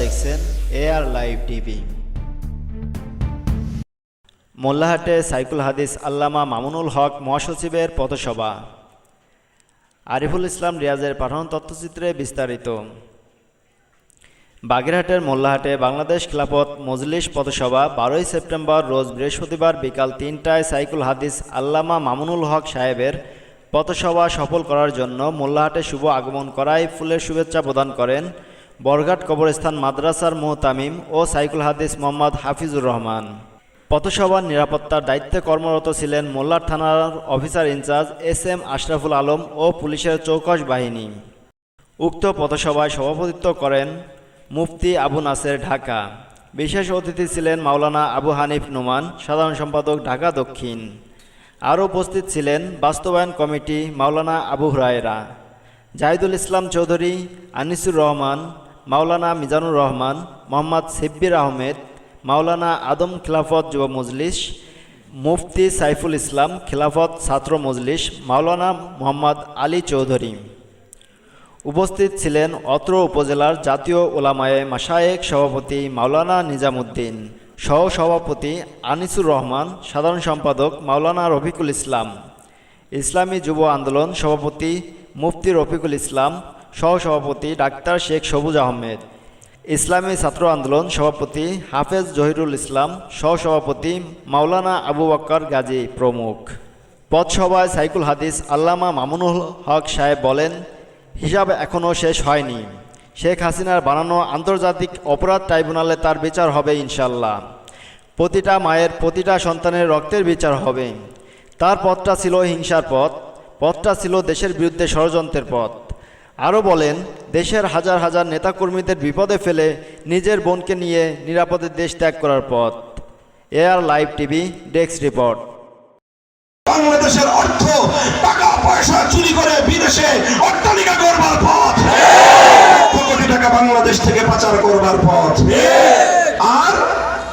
দেখছেন AR live TV মোল্লাহাটে সাইকুল হাদিস আল্লামা মামুনুল হক মহাসচিবের পথসভা। আরিফুল ইসলাম রিয়াজের পাঠানো তথ্যচিত্রে বিস্তারিত। বাগেরহাটের মোল্লাহাটে বাংলাদেশ খিলাফত মজলিস পথসভা বারোই সেপ্টেম্বর রোজ বৃহস্পতিবার বিকাল তিনটায় সাইকুল হাদিস আল্লামা মামুনুল হক সাহেবের পথসভা সফল করার জন্য মোল্লাহাটে শুভ আগমন করায় ফুলের শুভেচ্ছা প্রদান করেন বরঘাট কবরস্থান মাদ্রাসার মোহতামিম ও সাইকুল হাদিস মোহাম্মদ হাফিজুর রহমান। পথসভার নিরাপত্তার দায়িত্বে কর্মরত ছিলেন মোল্লার থানার officer in charge S M Ashraful Alam ও পুলিশের চৌকশ বাহিনী। উক্ত পথসভায় সভাপতিত্ব করেন মুফতি আবু নাসের ঢাকা। বিশেষ অতিথি ছিলেন মাওলানা আবু হানিফ নোমান, সাধারণ সম্পাদক ঢাকা দক্ষিণ। আরও উপস্থিত ছিলেন বাস্তবায়ন কমিটি মাওলানা আবু হুরায়রা। জাহিদুল ইসলাম চৌধুরী, আনিসুর রহমান মাওলানা মিজানুর রহমান, মোহাম্মদ সিব্বির আহমেদ, মাওলানা আদম খিলাফত যুব মজলিস, মুফতি সাইফুল ইসলাম খিলাফত ছাত্র মজলিস, মাওলানা মোহাম্মদ আলী চৌধুরী। উপস্থিত ছিলেন অত্র উপজেলার জাতীয় ওলামায়ে মাসায়েক সভাপতি মাওলানা নিজামুদ্দিন সহ সভাপতি আনিসুর রহমান, সাধারণ সম্পাদক মাওলানা রফিকুল ইসলাম, ইসলামী যুব আন্দোলন সভাপতি মুফতি রফিকুল ইসলাম সহ সভাপতি ডাক্তার শেখ সবুজ আহমেদ, ইসলামী ছাত্র আন্দোলন সভাপতি হাফেজ জহিরুল ইসলাম সহ সভাপতি মাওলানা আবু বক্কর গাজী প্রমুখ। পথসভায় সাইকুল হাদিস আল্লামা মামুনুল হক সাহেব বলেন, হিসাব এখনও শেষ হয়নি। শেখ হাসিনার বানানো আন্তর্জাতিক অপরাধ ট্রাইব্যুনালে তার বিচার হবে ইনশাল্লাহ প্রতিটা মায়ের প্রতিটা সন্তানের রক্তের বিচার হবে। তার পথটা ছিল হিংসার পথ, পথটা ছিল দেশের বিরুদ্ধে ষড়যন্ত্রের পথ। আরও বলেন, দেশের হাজার হাজার নেতাকর্মীদের বিপদে ফেলে নিজের বোনকে নিয়ে নিরাপদে দেশ ত্যাগ করার পথ। AR live TV, desk report. বাংলাদেশের অর্থ টাকা, পয়সা চুরি করে বিদেশে অট্টালিকা করবার পথ। কোটি টাকা বাংলাদেশ থেকে পাচার করবার পথ। আর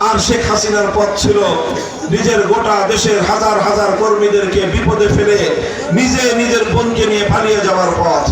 আর শেখ হাসিনার পথ ছিল নিজের গোটা দেশের হাজার হাজার কর্মীদেরকে বিপদে ফেলে নিজে নিজের বোনকে নিয়ে পালিয়ে যাওয়ার পথ।